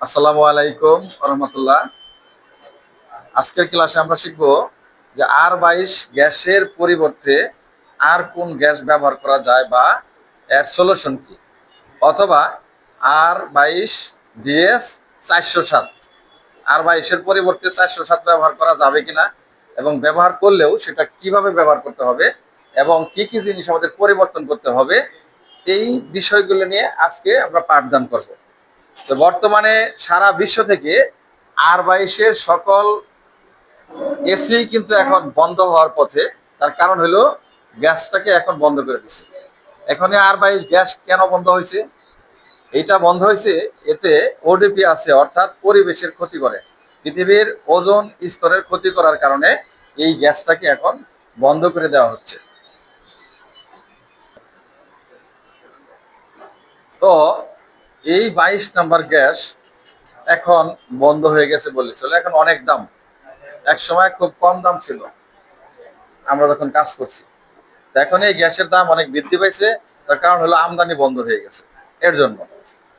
আসসালামু আলাইকুম রহমতুল্লাহ আজকের ক্লাসে আমরা শিখব যে আর বাইশ গ্যাসের পরিবর্তে আর কোন গ্যাস ব্যবহার করা যায় বা এর সলিউশন কি? অথবা আর বাইশ ডিএস চারশো সাত। আর বাইশের পরিবর্তে চারশো সাত ব্যবহার করা যাবে কিনা এবং ব্যবহার করলেও সেটা কীভাবে ব্যবহার করতে হবে এবং কি কি জিনিস আমাদের পরিবর্তন করতে হবে, এই বিষয়গুলো নিয়ে আজকে আমরা পাঠদান করব। তো বর্তমানে সারা বিশ্ব থেকে আর বাইশের সকল এসি কিন্তু এখন বন্ধ হওয়ার পথে। তার কারণ হলো গ্যাসটাকে এখন বন্ধ করে দিচ্ছে এখন আর বাইশ গ্যাস কেন বন্ধ হয়েছে? এটা বন্ধ হয়েছে, এতে ওডিপি আছে, অর্থাৎ পরিবেশের ক্ষতি করে। পৃথিবীর ওজন স্তরের ক্ষতি করার কারণে এই গ্যাসটাকে এখন বন্ধ করে দেওয়া হচ্ছে। তো এই বাইশ নাম্বার গ্যাস এখন বন্ধ হয়ে গেছে বলে চলে। এখন অনেক দাম। এক সময় খুব কম দাম ছিল। আমরা যখন কাজ করছি। এখন এই গ্যাসের দাম অনেক বৃদ্ধি পাইছে। তার কারণ হলো আমদানি বন্ধ হয়ে গেছে। এর জন্য।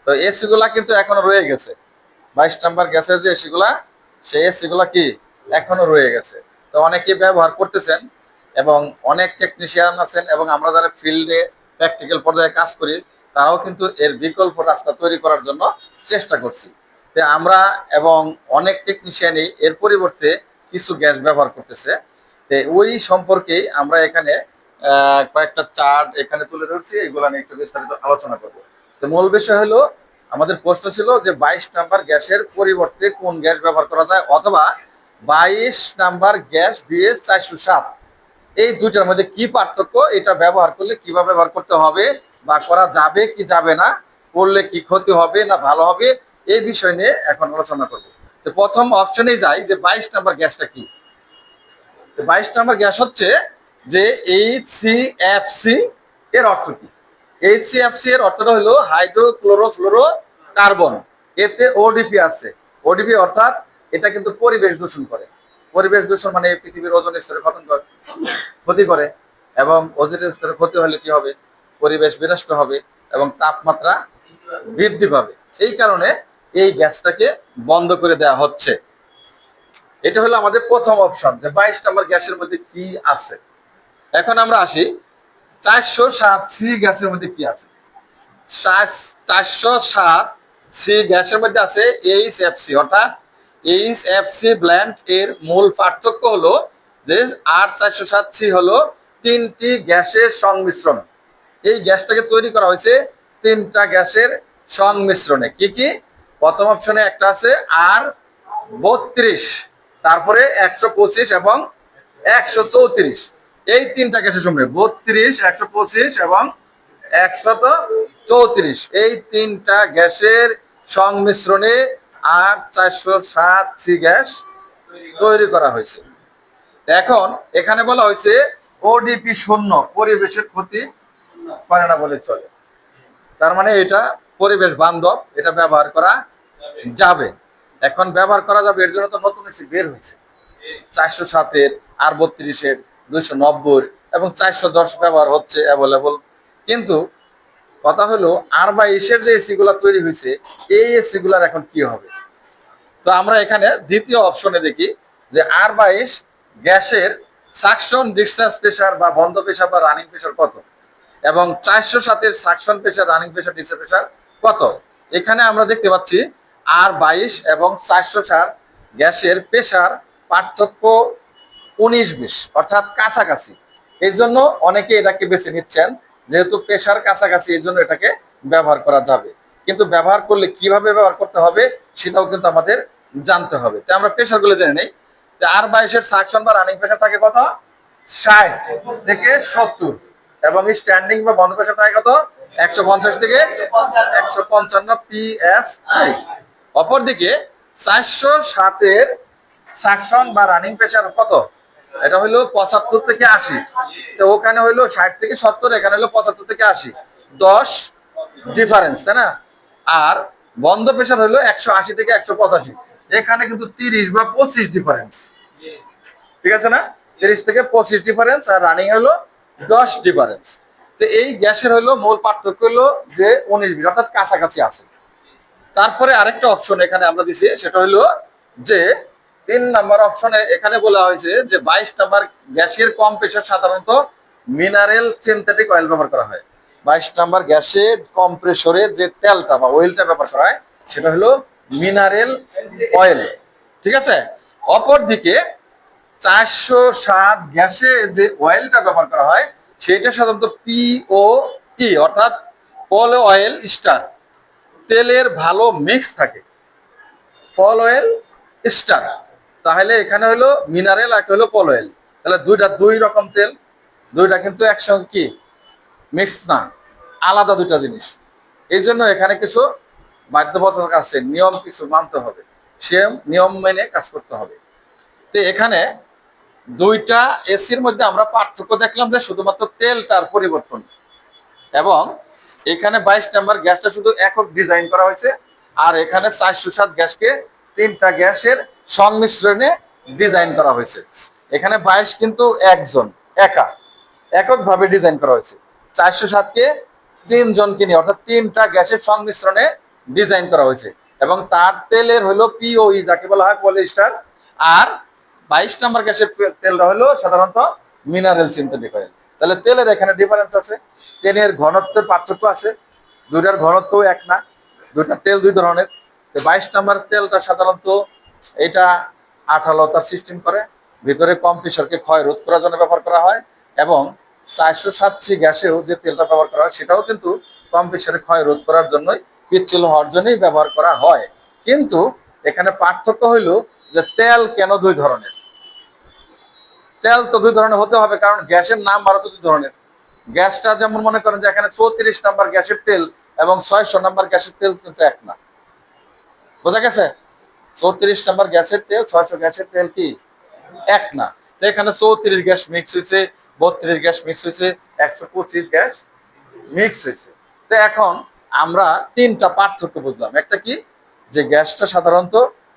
তো এসি গুলা কিন্তু এখনও রয়ে গেছে। বাইশ নাম্বার গ্যাসের যে এসি গুলা সেই এসি গুলা কি এখনও রয়ে গেছে। তো অনেকে ব্যবহার করতেছেন এবং অনেক টেকনিশিয়ান আছেন এবং আমরা যারা ফিল্ডে প্র্যাকটিক্যাল পর্যায়ে কাজ করি তারাও কিন্তু এর বিকল্প রাস্তা তৈরি করার জন্য চেষ্টা করছি। তো আমরা এবং অনেক টেকনিশিয়ানই এর পরিবর্তে কিছু গ্যাস ব্যবহার করতেছে। তো ওই সম্পর্কেই আমরা এখানে কয়েকটা চার্ট এখানে তুলে ধরছি। এগুলো নিয়ে একটু বিস্তারিত আলোচনা করব। তো মূল বিষয় হলো, আমাদের প্রশ্ন ছিল যে বাইশ নাম্বার গ্যাসের পরিবর্তে কোন গ্যাস ব্যবহার করা যায়? অথবা বাইশ নাম্বার গ্যাস বিএস চারশো সাত, এই দুইটার মধ্যে কি পার্থক্য? এটা ব্যবহার করলে কীভাবে ব্যবহার করতে হবে? বা করা যাবে কি যাবে না, করলে কি ক্ষতি হবে না ভালো হবে, এই বিষয় নিয়ে এখন আলোচনা করব। তো প্রথম অপশনেই যাই যে বাইশ নাম্বার গ্যাসটা কি? বাইশ নাম্বার গ্যাস হচ্ছে যে এইচ সি এর অর্থ কি? এইচ সি এর অর্থটা হলো হাইড্রোক্লোরোফ্লোরো কার্বন এতে ওডিপি আছে। ওডিপি অর্থাৎ এটা কিন্তু পরিবেশ দূষণ করে। পরিবেশ দূষণ মানে পৃথিবীর ওজন স্তরে ক্ষতি করে এবং ওজনের স্তরে ক্ষতি হলে কি হবে? পরিবেশ বিনষ্ট হবে এবং তাপমাত্রা বৃদ্ধি পাবে। এই কারণে এই গ্যাসটাকে বন্ধ করে দেওয়া হচ্ছে। এটা হলো আমাদের প্রথম অপশন যে বাইশ নম্বর গ্যাসের মধ্যে কি আছে। এখন আমরা আসি চারশো সাত সি গ্যাসের মধ্যে কি আছে। চারশো সাত সি গ্যাসের মধ্যে আছে এইচ এফ সি, অর্থাৎ এইচ এফ সি ব্ল্যান্ড এর মূল পার্থক্য হলো যে আর চারশো সাত সি হলো তিনটি গ্যাসের সংমিশ্রণ। এই গ্যাসটাকে তৈরি করা হয়েছে তিনটা গ্যাসের সংমিশ্রণে। কি কি? প্রথম অপশনে একটা আছে আর বত্রিশ, তারপরে একশো পঁচিশ এবং একশো চৌত্রিশ। এই তিনটা গ্যাসের সময় বত্রিশ, একশো পঁচিশ এবং একশত চৌত্রিশ। এই তিনটা গ্যাসের সংমিশ্রণে আর চারশো সাত সি গ্যাস তৈরি করা হয়েছে। এখন এখানে বলা হয়েছে ওডিপি শূন্য, পরিবেশের ক্ষতি করে না বলে চলে। তার মানে এটা পরিবেশ বান্ধব, এটা ব্যবহার করা যাবে। এখন ব্যবহার করা যাবে, এর জন্য তো নতুন এসি বের হয়েছে। চারশো সাতের, আর বত্রিশের, দুইশো নব্বই এবং চারশো দশ ব্যবহার হচ্ছে অ্যাভেলেবল কিন্তু কথা হলো, আর বাইশের যে এসি গুলা তৈরি হয়েছে, এই এসি গুলার এখন কি হবে? তো আমরা এখানে দ্বিতীয় অপশনে দেখি যে আর বাইশ গ্যাসের সাকশন ডিসচার্জ প্রেশার বা বন্ধ প্রেশার বা রানিং প্রেশার কত? এবং চারশো সাতের suction pressure running pressure discharge pressure কত? এখানে আমরা দেখতে পাচ্ছি আর বাইশ এবং চারশো সাত গ্যাসের প্রেশার পার্থক্য উনিশ বিশ, অর্থাৎ কাছাকাছি। এই জন্য অনেকে এটাকে বেছে নিচ্ছেন, যেহেতু প্রেশার কাছাকাছি, এই জন্য এটাকে ব্যবহার করা যাবে। কিন্তু ব্যবহার করলে কীভাবে ব্যবহার করতে হবে, সেটাও কিন্তু আমাদের জানতে হবে। তো আমরা প্রেশারগুলো জেনে নেই। আর বাইশের সাকশন বা রানিং প্রেশার থাকে কত? ষাট থেকে সত্তর। এবং স্ট্যান্ডিং বা বন্ধ প্রেশার থাকে কত? একশো পঞ্চাশ থেকে একশো পঞ্চান্ন পি এস আই অপরদিকে চারশো সাতের সাকশন বা রানিং প্রেশার কত? এটা হলো পঁচাত্তর থেকে আশি। তো ওখানে হইল ষাট থেকে সত্তর, এখানে হলো পঁচাত্তর থেকে আশি। দশ ডিফারেন্স তাই না? আর বন্ধ প্রেশার হলো একশো আশি থেকে একশো পঁচাশি। এখানে কিন্তু তিরিশ বা পঁচিশ ডিফারেন্স ঠিক আছে না? তিরিশ থেকে পঁচিশ ডিফারেন্স আর রানিং হলো দশ ডিফারেন্স তো এই গ্যাসের হলো মূল পার্থক্য হলো যে উনিশ বিশ অর্থাৎ কাছাকাছি আছে। তারপরে আরেকটা অপশন এখানে আমরা দিছি, সেটা হলো যে তিন নাম্বার অপশনে এখানে বলা হয়েছে যে বাইশ নাম্বার গ্যাসের কম প্রেশার সাধারণত মিনারেল সিনথেটিক অয়েল ব্যবহার করা হয়। বাইশ নাম্বার গ্যাসের কম প্রেশরে যে তেলটা বা অয়েলটা ব্যবহার করা হয়, সেটা হলো মিনারেল অয়েল ঠিক আছে? অপরদিকে চারশো সাত গ্যাসে যে অয়েলটা ব্যবহার করা হয় সেটা সাধারণত পিও ই অর্থাৎ পল অয়েল স্টার তেলের ভালো মিক্স থাকে। ফল অয়েল স্টার তাহলে এখানে হলো মিনারেল একটা হলো পল অয়েল তাহলে দুইটা দুই রকম তেল, দুইটা কিন্তু একসঙ্গে কি? মিক্স না। আলাদা দুইটা জিনিস। এই জন্য এখানে কিছু বাধ্যবাধকতা আছে। নিয়ম কিছু মানতে হবে। সে নিয়ম মেনে কাজ করতে হবে। তো এখানে দুইটা এসির মধ্যে আমরা পার্থক্য দেখলাম যে শুধুমাত্র তেলটার পরিবর্তন। এবং এখানে বাইশ নাম্বার গ্যাসটা শুধু একক ডিজাইন করা হয়েছে, আর এখানে চারশো সাত গ্যাসকে তিনটা গ্যাসের সংমিশ্রণে ডিজাইন করা হয়েছে। এখানে বাইশ কিন্তু একজন, একা। এককভাবে ডিজাইন করা হয়েছে। চারশো সাতকে তিনজনকে নিয়ে, অর্থাৎ তিনটা গ্যাসের সংমিশ্রণে ডিজাইন করা হয়েছে। এবং তার তেলের হলো পিওই যাকে বলা হয় পলিস্টার আর বাইশ নাম্বার গ্যাসের তেলটা হলো সাধারণত মিনারেল সিনথেটিক অয়েল তাহলে তেলের এখানে ডিফারেন্স আছে। তেলের ঘনত্বের পার্থক্য আছে। দুইটার ঘনত্ব এক না। দুইটা তেল দুই ধরনের। তো বাইশ নাম্বার তেলটা সাধারণত এটা আঠালোতার সিস্টেম করে। ভিতরে কম প্রেশারকে ক্ষয় রোধ করার জন্য ব্যবহার করা হয় এবং চারশো সাতশি গ্যাসেও যে তেলটা ব্যবহার করা হয়, সেটাও কিন্তু কম প্রেশারে ক্ষয় রোধ করার জন্যই পিচ্ছিল হওয়ার জন্যই ব্যবহার করা হয়। কিন্তু এখানে পার্থক্য হইল যে তেল কেন দুই ধরনের? তেল তো দুই ধরনের হতে হবে, কারণ গ্যাসের নাম ভারত দুই ধরনের। গ্যাসটা যেমন মনে করেন যে এখানে চৌত্রিশ নাম্বার গ্যাসের তেল এবং ছয়শো নাম্বার গ্যাসের তেল কিন্তু এক না। বোঝা গেছে? চৌত্রিশ নাম্বার গ্যাসের তেল, ছয়শো গ্যাসের তেল কি? এক না। তো এখানে চৌত্রিশ গ্যাস মিক্স হয়েছে, বত্রিশ গ্যাস মিক্স হয়েছে, একশো পঁচিশ গ্যাস মিক্স হয়েছে। তো এখন আমরা তিনটা পার্থক্য বুঝলাম। একটা কি? যে গ্যাসটা সাধারণত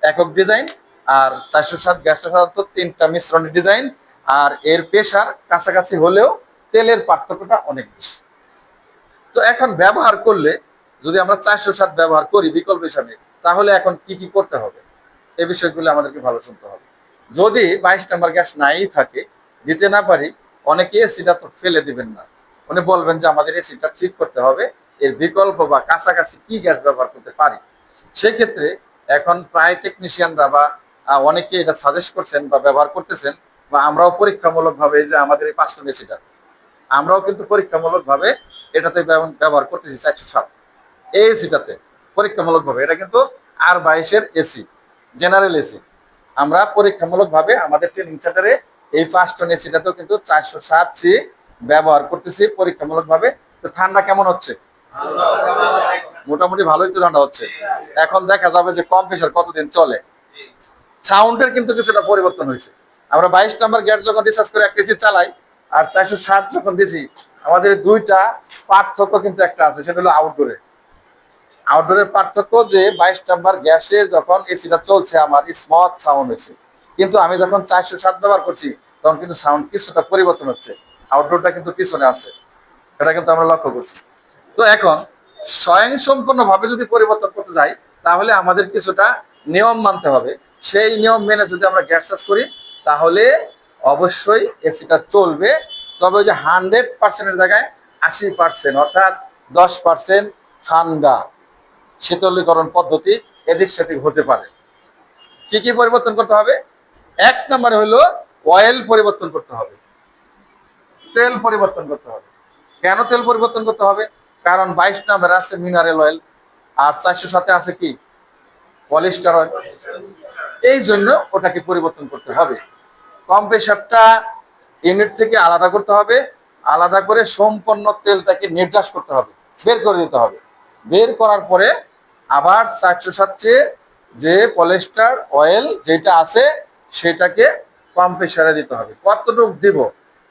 একক ডিজাইন, আর চারশো সাত গ্যাসটা সাধারণত তিনটা মিশ্রণের ডিজাইন আর এর প্রেশার কাছাকাছি হলেও তেলের পার্থক্যটা অনেক বেশি। তো এখন ব্যবহার করলে, যদি আমরা চারশো সাত ব্যবহার করি বিকল্প হিসাবে, তাহলে এখন কি কি করতে হবে? এ বিষয়গুলো আমাদেরকে ভালো শুনতে হবে। যদি বাইশ নাম্বার গ্যাস নাই থাকে, দিতে না পারি, অনেকে এসিটা তো ফেলে দিবেন না। উনি বলবেন যে আমাদের এসিটা ঠিক করতে হবে, এর বিকল্প বা কাছাকাছি কি গ্যাস ব্যবহার করতে পারি? সেক্ষেত্রে এখন প্রায় টেকনিশিয়ানরা বা অনেকে এটা সাজেস্ট করছেন বা ব্যবহার করতেছেন বা আমরাও পরীক্ষামূলক ভাবে যে আমাদের এই পাঁচটা এসিটা আমরাও কিন্তু পরীক্ষামূলক ভাবে এটাতে ব্যবহার করতেছি চারশো সাত এই এসিটাতে পরীক্ষামূলক ভাবে এটা কিন্তু আর বাইশের এসি জেনারেল এসি আমরা পরীক্ষামূলক ভাবে আমাদের ট্রেনিং সেন্টারে এই ফার্স্ট টন এসিটাতেও কিন্তু চারশো সাত সি ব্যবহার করতেছি পরীক্ষামূলক ভাবে তো ঠান্ডা কেমন হচ্ছে? মোটামুটি ভালোই তো ঠান্ডা হচ্ছে। এখন দেখা যাবে যে কম প্রেশার কতদিন চলে। সাউন্ডের কিন্তু কিছুটা পরিবর্তন হয়েছে। আমরা বাইশ নম্বর গ্যাস যখন রিসার্চ করে একটা এসি চালাই, আর চারশো ষাট যখন দিছি, আমাদের দুইটা পার্থক্য কিন্তু একটা আছে, সেটা হলো আউটডোরে আউটডোরের পার্থক্য যে বাইশ নম্বর গ্যাসে যখন এসিটা চলছে, আমার স্মথ সাউন্ড হয়েছে। কিন্তু আমি যখন চারশো সাত ব্যবহার করছি, তখন কিন্তু সাউন্ড কিছুটা পরিবর্তন হচ্ছে। আউটডোরটা কিন্তু পিছনে আছে। এটা কিন্তু আমরা লক্ষ্য করছি। তো এখন, স্বয়ংসম্পূর্ণভাবে যদি পরিবর্তন করতে যাই, তাহলে আমাদের কিছুটা নিয়ম মানতে হবে। সেই নিয়ম মেনে যদি আমরা গ্যাস চাষ করি তাহলে অবশ্যই এসিটা চলবে। তবে ওই যে হান্ড্রেড পার্সেন্টের জায়গায় আশি পার্সেন্ট অর্থাৎ দশ পার্সেন্ট ঠান্ডা শীতলীকরণ পদ্ধতি এদিক সেদিক হতে পারে। কি কি পরিবর্তন করতে হবে? এক নম্বরে হলো অয়েল পরিবর্তন করতে হবে। তেল পরিবর্তন করতে হবে। কেন তেল পরিবর্তন করতে হবে? কারণ বাইশ নাম্বার আছে মিনারেল অয়েল আর চারশো সাথে আছে কি? পলিস্টার অয়েল এই জন্য ওটাকে পরিবর্তন করতে হবে। কম্প্রেসারটা ইউনিট থেকে আলাদা করতে হবে। আলাদা করে সম্পন্ন তেলটাকে নির্যাস করতে হবে। বের করে দিতে হবে। বের করার পরে আবার চারশো সাতচে যে পলিস্টার অয়েল যেটা আছে, সেটাকে কম্প্রেসারে দিতে হবে। কতটুক দিব,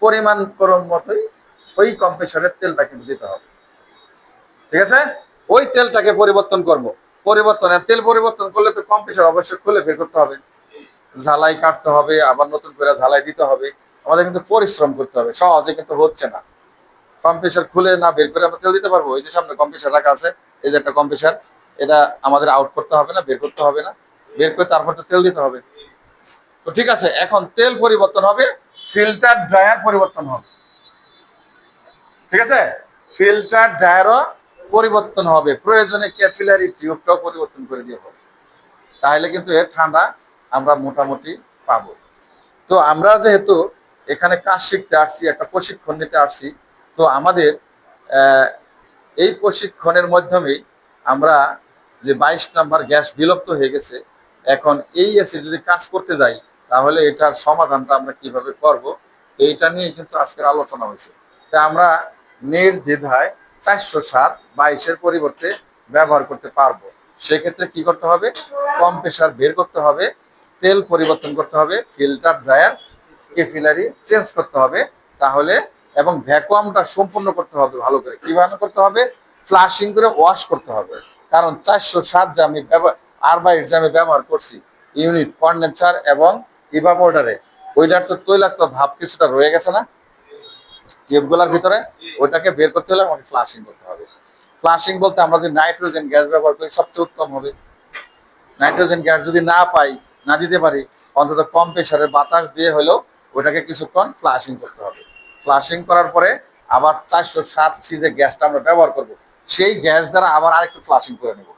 পরিমাণ করম মতোই ওই কম্প্রেসারের তেলটা কিন্তু দিতে হবে। ঠিক আছে? ওই তেলটাকে পরিবর্তন করব। পরিবর্তনের তেল পরিবর্তন করলে তো কম্প্রেসার অবশ্যই খুলে বের করতে হবে। ঝালাই কাটতে হবে, আবার নতুন করে ঝালাই দিতে হবে। আমাদের কিন্তু পরিশ্রম করতে হবে, সহজে কিন্তু হচ্ছে না। কম্প্রেসার খুলে না বের করে আমরা তেল দিতে পারব। এই যে সামনে কম্প্রেসার রাখা আছে, এই যে একটা কম্প্রেসার এটা আমাদের আউট করতে হবে না, বের করতে হবে না। বের করে তারপর তো তেল দিতে হবে। তো ঠিক আছে, এখন তেল পরিবর্তন হবে ফিল্টার ড্রায়ার পরিবর্তন হবে। ঠিক আছে? ফিল্টার ড্রায়ারও পরিবর্তন হবে। প্রয়োজনে ক্যাপিলারি টিউবটাও পরিবর্তন করে দিয়ে হবে। তাহলে কিন্তু এর ঠান্ডা আমরা মোটামুটি পাব। তো আমরা যেহেতু এখানে কাজ শিখতে আসছি, একটা প্রশিক্ষণ নিতে আসছি, তো আমাদের এই প্রশিক্ষণের মাধ্যমেই আমরা যে বাইশ নাম্বার গ্যাস বিলুপ্ত হয়ে গেছে, এখন এই এসি যদি কাজ করতে যাই, তাহলে এটার সমাধানটা আমরা কীভাবে করব, এইটা নিয়ে কিন্তু আজকের আলোচনা হয়েছে। তা আমরা নির্দ্বিধায় চারশো সাত বাইশের পরিবর্তে ব্যবহার করতে পারব। সেক্ষেত্রে কি করতে হবে? কম প্রেশার বের করতে হবে তেল পরিবর্তন করতে হবে, ফিল্টার, ড্রায়ার কেফিলারি চেঞ্জ করতে হবে তাহলে, এবং ভ্যাকুয়ামটা সম্পূর্ণ করতে হবে ভালো করে। কীভাবে করতে হবে? ফ্লাশিং করে ওয়াশ করতে হবে। কারণ চারশো সাত যে আমি ব্যবহার আর বাইট যে আমি ব্যবহার করছি, ইউনিট কন্ডেন্সার এবং ইভাপোর্টারে ওইটার তো তৈলাক্ত ভাব কিছুটা রয়ে গেছে না? টিউবগুলোর ভিতরে, ওইটাকে বের করতে হলে আমাকে ফ্লাশিং করতে হবে। ফ্লাশিং বলতে আমরা যদি নাইট্রোজেন গ্যাস ব্যবহার করি, সবচেয়ে উত্তম হবে। নাইট্রোজেন গ্যাস যদি না পাই না দিতে পারি, অন্তত কম প্রেশারের বাতাস দিয়ে হলেও ওটাকে কিছুক্ষণ ফ্লাশিং করতে হবে। ফ্লাশিং করার পরে আবার চারশো সাত সিজে গ্যাসটা আমরা ব্যবহার করব। সেই গ্যাস দ্বারা আবার আরেকটু ফ্লাশিং করে নেব।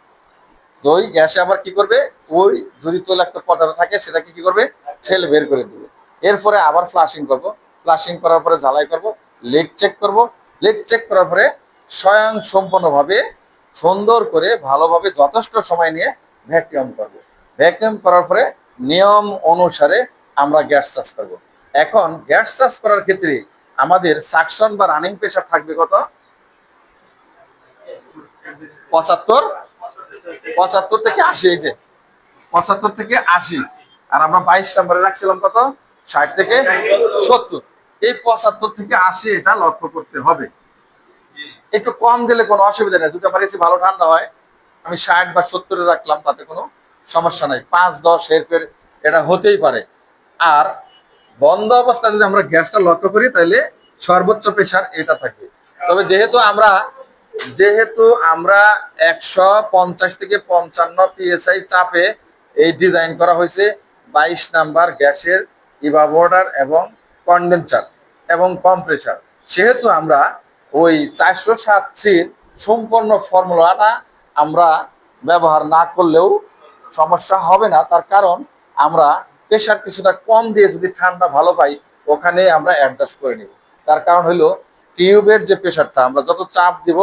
তো ওই গ্যাসে আবার কি করবে? ওই যদি তৈলাক্ত পদার্থ থাকে, সেটাকে কি করবে? ঠেলে বের করে দেবে। এরপরে আবার ফ্লাশিং করব। ফ্লাশিং করার পরে ঝালাই করব। লেগ চেক করব। লেগ চেক করার পরে স্বয়ং সম্পূর্ণভাবে সুন্দর করে ভালোভাবে যথেষ্ট সময় নিয়ে ভ্যাকুয়াম করব। ভ্যাকুয়াম করার পরে নিয়ম অনুসারে আমরা গ্যাস চাষ করব। এখন গ্যাস চাষ করার ক্ষেত্রে আমাদের সাকশন বা রানিং প্রেশার থাকবে কত? পঁচাত্তর? পঁচাত্তর থেকে আশি, এই যে। পঁচাত্তর থেকে আশি। আর আমরা বাইশ নম্বরে রাখছিলাম কত? ষাট থেকে সত্তর। এই পঁচাত্তর থেকে আশি এটা লক্ষ্য করতে হবে। একটু কম দিলে কোনো অসুবিধা নেই। যদি আমার এসে ভালো ঠান্ডা হয়, আমি ষাট বা সত্তরে রাখলাম, তাতে কোনো সমস্যা নাই। পাঁচ, দশ এরপর এটা হতেই পারে। আর বন্ধ অবস্থায় যদি আমরা গ্যাসটা লক্ষ্য করি, তাহলে সর্বোচ্চ প্রেশার এটা থাকবে তবে যেহেতু আমরা যেহেতু আমরা একশো পঞ্চাশ থেকে পঞ্চান্ন পিএসআই চাপে এই ডিজাইন করা হয়েছে, বাইশ নাম্বার গ্যাসের ইভাবোর্ডার এবং কন্ডেন্সার এবং কম্প্রেসার সেহেতু আমরা ওই চারশো সাত সম্পূর্ণ ফর্মুলাটা আমরা ব্যবহার না করলেও সমস্যা হবে না। তার কারণ আমরা প্রেশার কিছুটা কম দিয়ে যদি ঠান্ডা ভালো পাই, ওখানে আমরা অ্যাডজাস্ট করে নিব। তার কারণ হলো টিউবের যে প্রেশারটা, আমরা যত চাপ দিব,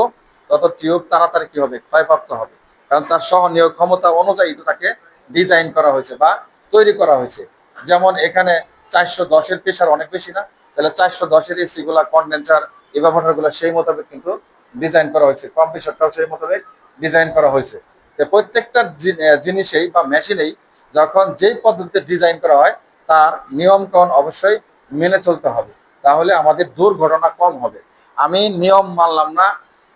তত টিউব তাড়াতাড়ি কি হবে ক্ষয়প্রাপ্ত হবে। কারণ তার সহনীয় ক্ষমতা অনুযায়ী তো তাকে ডিজাইন করা হয়েছে বা তৈরি করা হয়েছে। যেমন এখানে চারশো দশের প্রেশার অনেক বেশি না? তাহলে চারশো দশের এসি গুলা কন্ডেন্সার ইভাপোরেটরগুলা সেই মোতাবেক কিন্তু ডিজাইন করা হয়েছে। কম্প্রেসারটাও সেই মোতাবেক ডিজাইন করা হয়েছে। প্রত্যেকটা জিনিসেই বা মেশিনেই যখন যেই পদ্ধতিতে ডিজাইন করা হয়, তার নিয়মকানুন অবশ্যই মেনে চলতে হবে। তাহলে আমাদের দুর্ঘটনা কম হবে। আমি নিয়ম মানলাম না,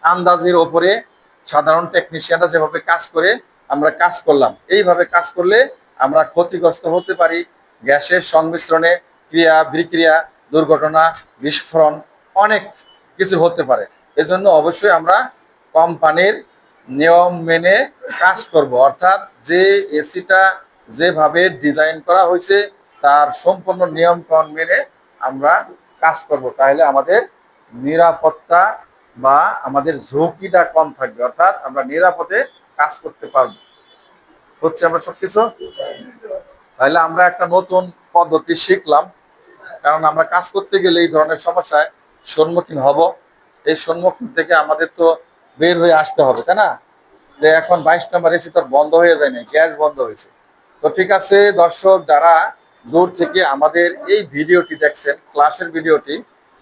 আন্দাজের ওপরে সাধারণ টেকনিশিয়ানরা যেভাবে কাজ করে, আমরা কাজ করলাম। এইভাবে কাজ করলে আমরা ক্ষতিগ্রস্ত হতে পারি, গ্যাসের সংমিশ্রণে ক্রিয়া, বিক্রিয়া, দুর্ঘটনা, বিস্ফোরণ অনেক কিছু হতে পারে। এজন্য অবশ্যই আমরা কোম্পানির নিয়ম মেনে কাজ করব। অর্থাৎ যে এসিটা যেভাবে ডিজাইন করা হয়েছে, তার সম্পূর্ণ নিয়ম কানুন মেনে আমরা কাজ করব। তাহলে আমাদের নিরাপত্তা বা আমাদের ঝুঁকিটা কম থাকবে। অর্থাৎ আমরা নিরাপদে কাজ করতে পারব। হচ্ছে আমরা সবকিছু? তাহলে আমরা একটা নতুন পদ্ধতি শিখলাম। কারণ আমরা কাজ করতে গেলে এই ধরনের সমস্যায় সম্মুখীন হব। এই সম্মুখীন থেকে আমাদের তো বের হয়ে আসতে হবে, তাই না? যে এখন বাইশ নম্বর এসি তোর বন্ধ হয়ে যায় না গ্যাস বন্ধ হয়েছে। তো ঠিক আছে, দর্শক, যারা দূর থেকে আমাদের এই ভিডিওটি দেখছেন, ক্লাসের ভিডিওটি,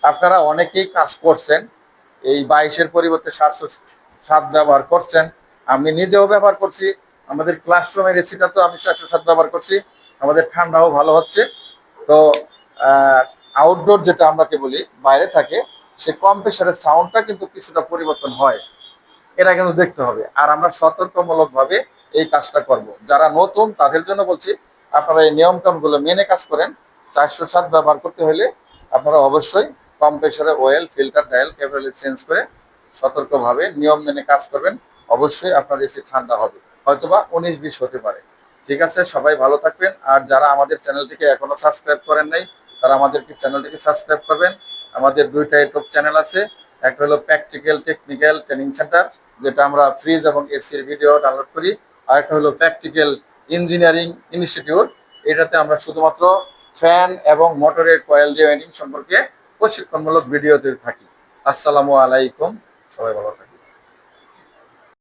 আপনারা অনেকেই কাজ করছেন, এই বাইশের পরিবর্তে সাতশো সাত ব্যবহার করছেন। আমি নিজেও ব্যবহার করছি, আমাদের ক্লাসরুমের এসিটা তো আমি সাতশো সাত ব্যবহার করছি, আমাদের ঠান্ডাও ভালো হচ্ছে। তো আউটডোর যেটা আমরাকে বলি, বাইরে থাকে, সে কম প্রেশারের সাউন্ডটা কিন্তু কিছুটা পরিবর্তন হয়। এটা কিন্তু দেখতে হবে। আর আমরা সতর্কমূলক ভাবে এই কাজটা করব। যারা নতুন, তাদের জন্য বলছি, আপনারা এই নিয়ম কানুনগুলো মেনে কাজ করেন। চারশো সাত ব্যবহার করতে হলে আপনারা অবশ্যই কম প্রেশারে অয়েল ফিল্টার ডায়াল কেবল চেঞ্জ করে সতর্কভাবে নিয়ম মেনে কাজ করবেন। অবশ্যই আপনার এসি ঠান্ডা হবে। হয়তোবা উনিশ বিশ হতে পারে। ঠিক আছে, সবাই ভালো থাকবেন। আর যারা আমাদের চ্যানেলটিকে এখনও সাবস্ক্রাইব করেন নাই, তারা আমাদেরকে চ্যানেলটিকে সাবস্ক্রাইব করবেন। আমাদের দুইটা ইউটিউব চ্যানেল আছে। একটা হলো প্র্যাকটিক্যাল টেকনিক্যাল ট্রেনিং সেন্টার যেটা আমরা ফ্রিজ এবং এসির ভিডিও ডাউনলোড করি। আর একটা হলো প্র্যাকটিক্যাল ইঞ্জিনিয়ারিং ইনস্টিটিউট এটাতে আমরা শুধুমাত্র ফ্যান এবং মোটরের কয়েল ডিওয়াইনিং সম্পর্কে প্রশিক্ষণমূলক দিয়ে থাকি। আসসালামু আলাইকুম। সবাই ভালো থাকবেন।